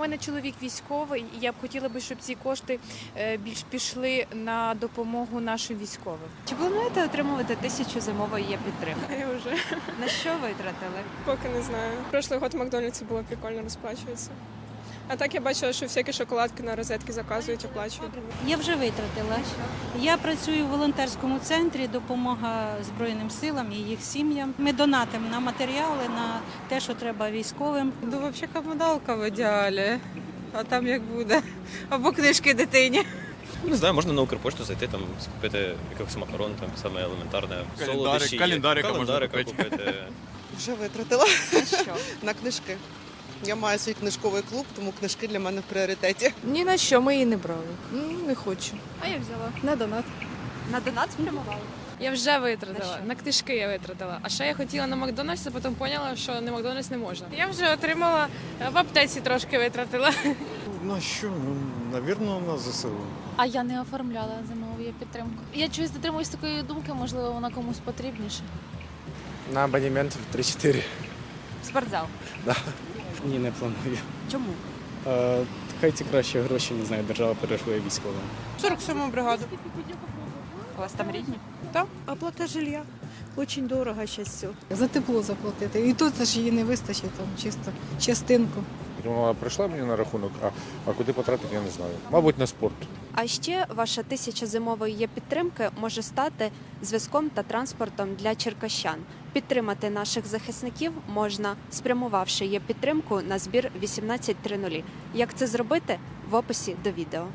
мене чоловік військовий, і я б хотіла би, щоб ці кошти е, більш пішли на допомогу нашим військовим. Чи плануєте отримувати тисячу зимової є підтримки? Я вже На що витратили? поки не знаю. Прошлий год в Макдональдсі було прикольно розплачується. А так я бачила, що всякі шоколадки на розетки заказують, оплачують. Я вже витратила. Я працюю в волонтерському центрі допомога Збройним силам і їх сім'ям. Ми донатимо на матеріали, на те, що треба військовим. Ну, взагалі, комуналка в ідеалі. А там як буде. Або книжки дитині. Не знаю, можна на Укрпошту зайти, там скупити якихось макарон, там саме елементарне. Солодощі є. календарика можна купити. купити. Вже витратила На що? на книжки. Я маю свій книжковий клуб, тому книжки для мене в пріоритеті. Ні на що ми її не брали. Ну, не хочу. А я взяла. На донат. На донат спрямували? Я вже витратила. На? На книжки я витратила. А ще я хотіла на Макдональдс, а потім поняла, що на Макдональдс не можна. Я вже отримала е, в аптеці трошки витратила. На що? Ну, навірно, на ЗСУ. А я не оформляла зимову є підтримку. Я чогось дотримуюсь такої думки, можливо, вона комусь потрібніше. На абонемент в 3-4. Спортзал. Ні, не планую. Чому? Е, хай ці краще гроші, не знаю, держава перерахує військовим. 47 бригаду. У вас там рідні? Так, оплата жилья. Очень дорого зараз все. За тепло заплатити. І тут ж її не вистачить, там чисто частинку. Вона прийшла мені на рахунок, а, а куди потратити, я не знаю. Мабуть, на спорт. А ще ваша тисяча зимової є підтримки може стати зв'язком та транспортом для черкащан. Підтримати наших захисників можна, спрямувавши є підтримку на збір 1830. Як це зробити в описі до відео.